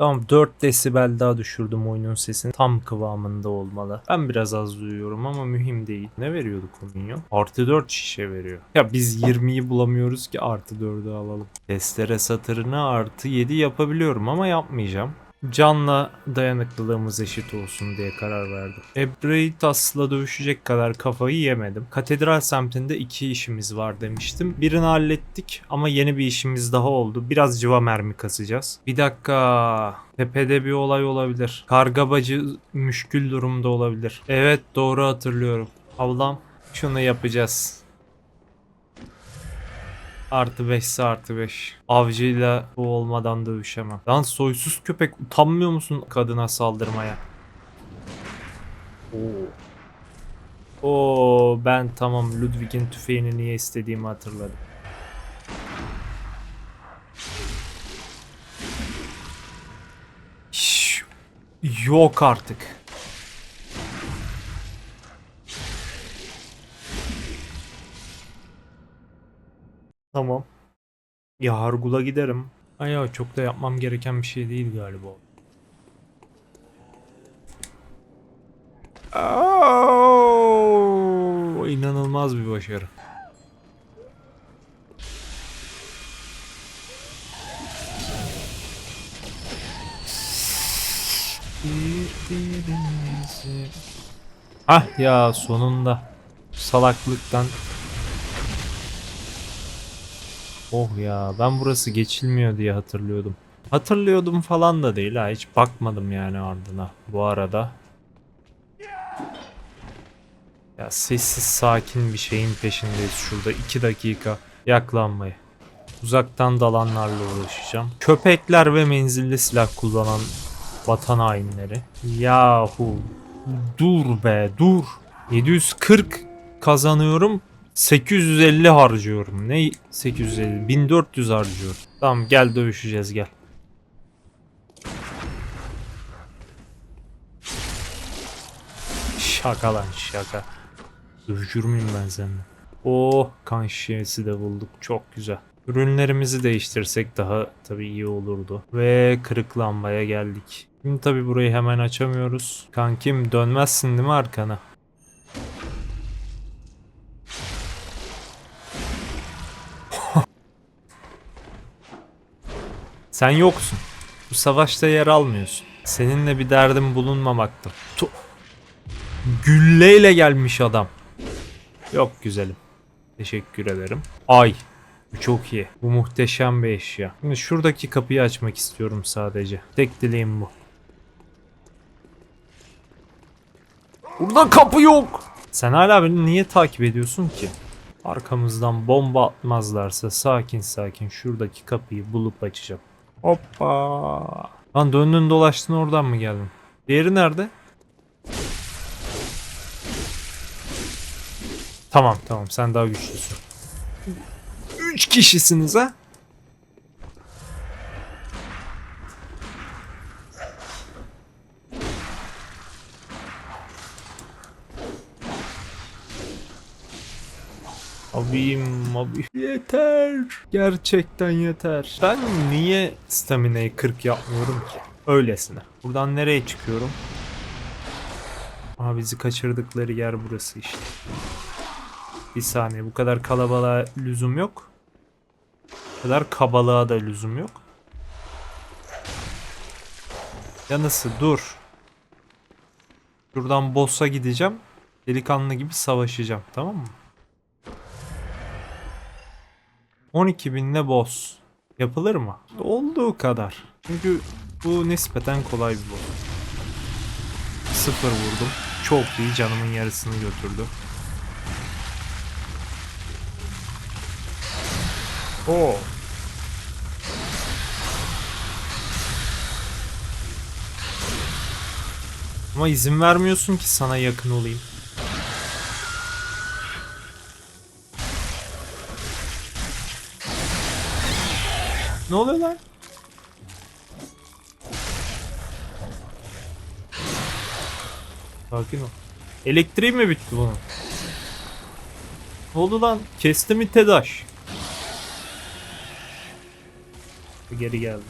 Tamam 4 desibel daha düşürdüm oyunun sesini. Tam kıvamında olmalı. Ben biraz az duyuyorum ama mühim değil. Ne veriyordu Kominyo? Artı 4 şişe veriyor. Ya biz 20'yi bulamıyoruz ki artı 4'ü alalım. Testere satırını artı 7 yapabiliyorum ama yapmayacağım. Canla dayanıklılığımız eşit olsun diye karar verdim. Ebraitas'la dövüşecek kadar kafayı yemedim. Katedral semtinde iki işimiz var demiştim. Birini hallettik ama yeni bir işimiz daha oldu. Biraz civa mermi kasacağız. Bir dakika. Tepede bir olay olabilir. Kargabacı müşkül durumda olabilir. Evet doğru hatırlıyorum. Ablam şunu yapacağız. Artı 5 artı 5. Avcıyla bu olmadan dövüşemem. Lan soysuz köpek utanmıyor musun kadına saldırmaya? Oo. Oo ben tamam Ludwig'in tüfeğini niye istediğimi hatırladım. Yok artık. Tamam. Ya Hargul'a giderim. Ay ya çok da yapmam gereken bir şey değil galiba. Oo, inanılmaz bir başarı. Ah ya sonunda salaklıktan Oh ya ben burası geçilmiyor diye hatırlıyordum. Hatırlıyordum falan da değil ha hiç bakmadım yani ardına bu arada. Ya sessiz sakin bir şeyin peşindeyiz şurada 2 dakika yaklanmayı. Uzaktan dalanlarla uğraşacağım. Köpekler ve menzilli silah kullanan vatan hainleri. Yahu dur be dur. 740 kazanıyorum 850 harcıyorum. Ne 850? 1400 harcıyorum. Tamam gel dövüşeceğiz gel. Şaka lan şaka. Dövüşür müyüm ben seninle? Oh kan şişesi de bulduk. Çok güzel. Ürünlerimizi değiştirsek daha tabii iyi olurdu. Ve kırık lambaya geldik. Şimdi tabii burayı hemen açamıyoruz. Kankim dönmezsin değil mi arkana? Sen yoksun. Bu savaşta yer almıyorsun. Seninle bir derdim bulunmamakta. Tu- Gülleyle gelmiş adam. Yok güzelim. Teşekkür ederim. Ay. Bu çok iyi. Bu muhteşem bir eşya. Şimdi şuradaki kapıyı açmak istiyorum sadece. Tek dileğim bu. Burada kapı yok. Sen hala beni niye takip ediyorsun ki? Arkamızdan bomba atmazlarsa sakin sakin şuradaki kapıyı bulup açacağım. Hoppa. Lan döndün dolaştın oradan mı geldin? Diğeri nerede? Tamam tamam sen daha güçlüsün. Üç kişisiniz ha? Abim abi yeter. Gerçekten yeter. Ben niye stamina'yı 40 yapmıyorum ki? Öylesine. Buradan nereye çıkıyorum? Aha bizi kaçırdıkları yer burası işte. Bir saniye bu kadar kalabalığa lüzum yok. Bu kadar kabalığa da lüzum yok. Ya nasıl dur. Şuradan boss'a gideceğim. Delikanlı gibi savaşacağım tamam mı? 12 binle boss. Yapılır mı? Olduğu kadar. Çünkü bu nispeten kolay bir boss. Sıfır vurdum. Çok iyi canımın yarısını götürdü. Oo. Ama izin vermiyorsun ki sana yakın olayım. Ne oluyor lan? Sakin ol. Elektriği mi bitti bunun? Ne oldu lan? Kesti mi TEDAŞ? Geri geldi.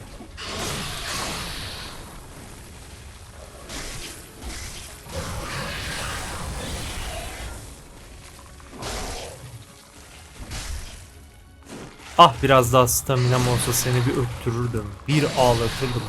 Ah biraz daha staminam olsa seni bir öttürürdüm. Bir ağlatırdım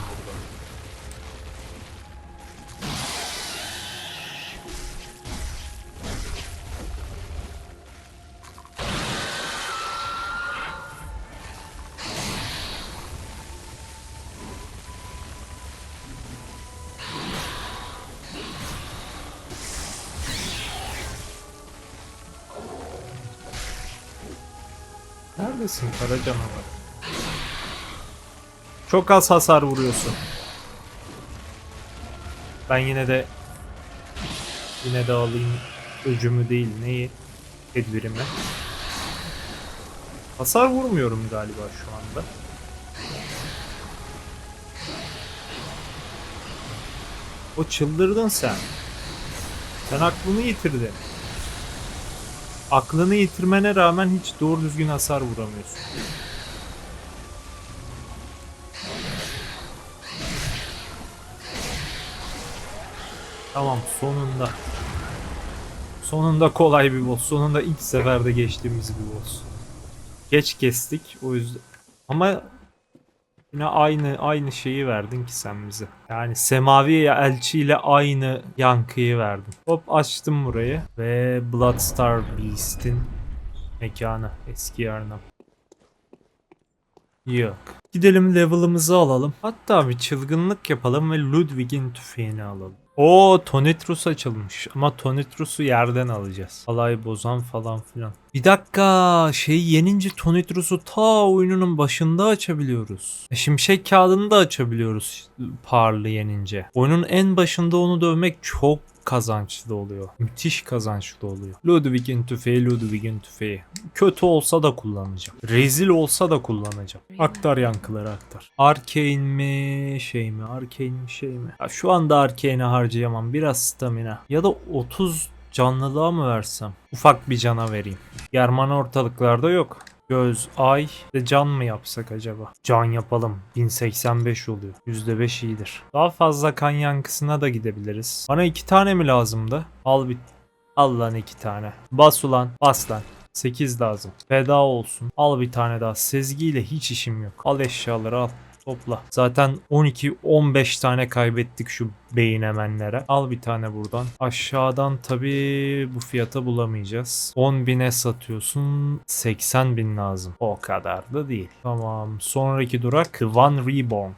Neredesin kara canavar? Çok az hasar vuruyorsun. Ben yine de yine de alayım öcümü değil neyi tedbirimi. Hasar vurmuyorum galiba şu anda. O çıldırdın sen. Sen aklını yitirdin. Aklını yitirmene rağmen hiç doğru düzgün hasar vuramıyorsun. Tamam sonunda. Sonunda kolay bir boss. Sonunda ilk seferde geçtiğimiz bir boss. Geç kestik o yüzden. Ama yine aynı aynı şeyi verdin ki sen bize. Yani Semavi elçi ile aynı yankıyı verdin. Hop açtım burayı ve Bloodstar Beast'in mekanı eski yerine. Yok. Gidelim level'ımızı alalım. Hatta bir çılgınlık yapalım ve Ludwig'in tüfeğini alalım. O Tonitrus açılmış ama Tonitrus'u yerden alacağız. Alay bozan falan filan. Bir dakika şeyi yenince Tonitrus'u ta oyunun başında açabiliyoruz. E, Şimşek kağıdını da açabiliyoruz parlı yenince. Oyunun en başında onu dövmek çok kazançlı oluyor. Müthiş kazançlı oluyor. Ludwig'in tüfeği, Ludwig'in tüfeği. Kötü olsa da kullanacağım. Rezil olsa da kullanacağım. Aktar yankıları aktar. Arcane mi şey mi? Arcane mi şey mi? Ya şu anda Arcane'e harcayamam. Biraz stamina. Ya da 30 canlılığa mı versem? Ufak bir cana vereyim. German ortalıklarda yok. Göz, ay ve can mı yapsak acaba? Can yapalım. 1085 oluyor. %5 iyidir. Daha fazla kan yankısına da gidebiliriz. Bana iki tane mi lazımdı? Al bir. Al lan iki tane. Bas ulan. Bas lan. 8 lazım. Feda olsun. Al bir tane daha. Sezgiyle hiç işim yok. Al eşyaları al. Topla. Zaten 12-15 tane kaybettik şu beyin emenlere. Al bir tane buradan. Aşağıdan tabii bu fiyata bulamayacağız. 10 bine satıyorsun. 80 bin lazım. O kadar da değil. Tamam. Sonraki durak The One Reborn.